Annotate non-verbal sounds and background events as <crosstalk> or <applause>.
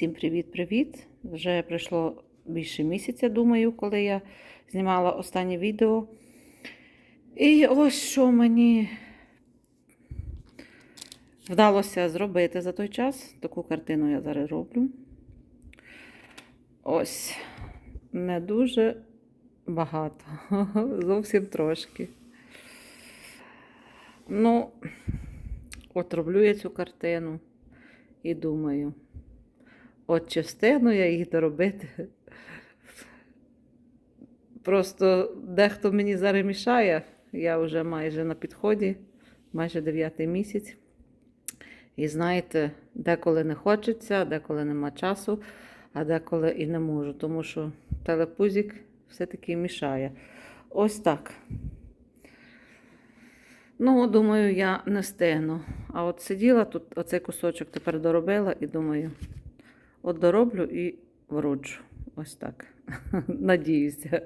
Всім привіт-привіт! Вже пройшло більше місяця, думаю, коли я знімала останнє відео. І ось що мені вдалося зробити за той час. Таку картину я зараз роблю. Ось. Не дуже багато. <laughs> Зовсім трошки. Ну, от роблю я цю картину і думаю. От чи встигну я їх доробити. Просто дехто мені зараз мішає. Я вже майже на підході, майже дев'ятий місяць. І знаєте, деколи не хочеться, деколи нема часу, а деколи і не можу, тому що телепузик все-таки мішає. Ось так. Ну, думаю, я не встигну. А от сиділа тут, оцей кусочок тепер доробила і думаю, от дороблю і вроджу. Ось так. <laughs> Надіюся.